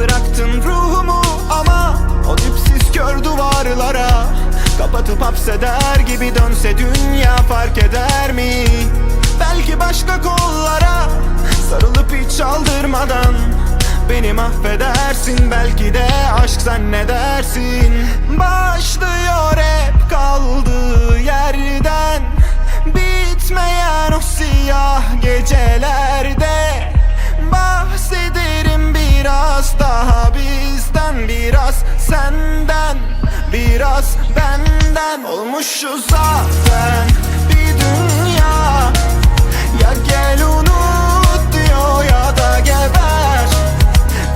Bıraktın ruhumu ama o dipsiz kör duvarlara Kapatıp hapseder gibi dönse dünya fark eder mi? Belki başka kollara sarılıp hiç çaldırmadan Beni mahvedersin belki de aşk zannedersin Biraz benden Olmuşuz zaten bir dünya. Ya gel unut diyor ya da geber.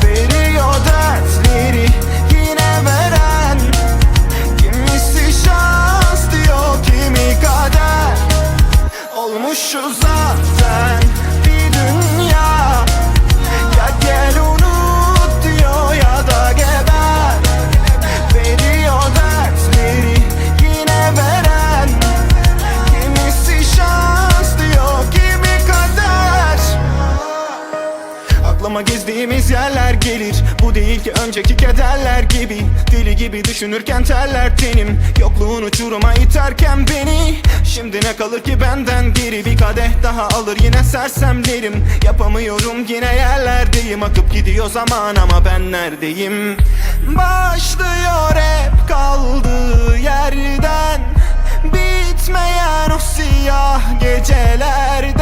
Veriyor dertleri yine veren. Kimisi şans diyor kimi kader. Olmuşuz Aklıma gezdiğimiz yerler gelir. Bu değil ki önceki kederler gibi. Deli gibi düşünürken terler tenim. Yokluğun uçuruma iterken beni. Şimdi ne kalır ki benden geri? Bir kadeh daha alır yine sersemlerim. Yapamıyorum yine yerlerdeyim. Akıp gidiyor zaman ama ben neredeyim? Başlıyor hep kaldığı yerden. Bitmeyen o siyah gecelerde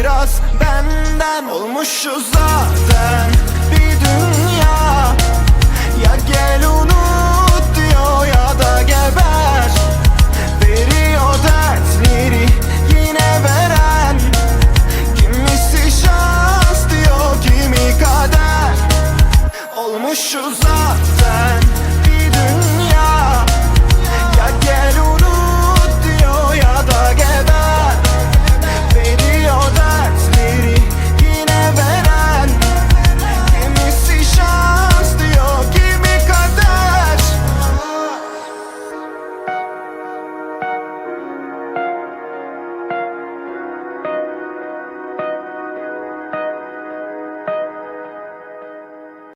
Biraz benden Olmuşuz zaten bir dünya. Ya gel unut diyor ya da geber. Veriyor dertleri yine veren. Kimisi şans diyor kimi kader. Olmuşuz zaten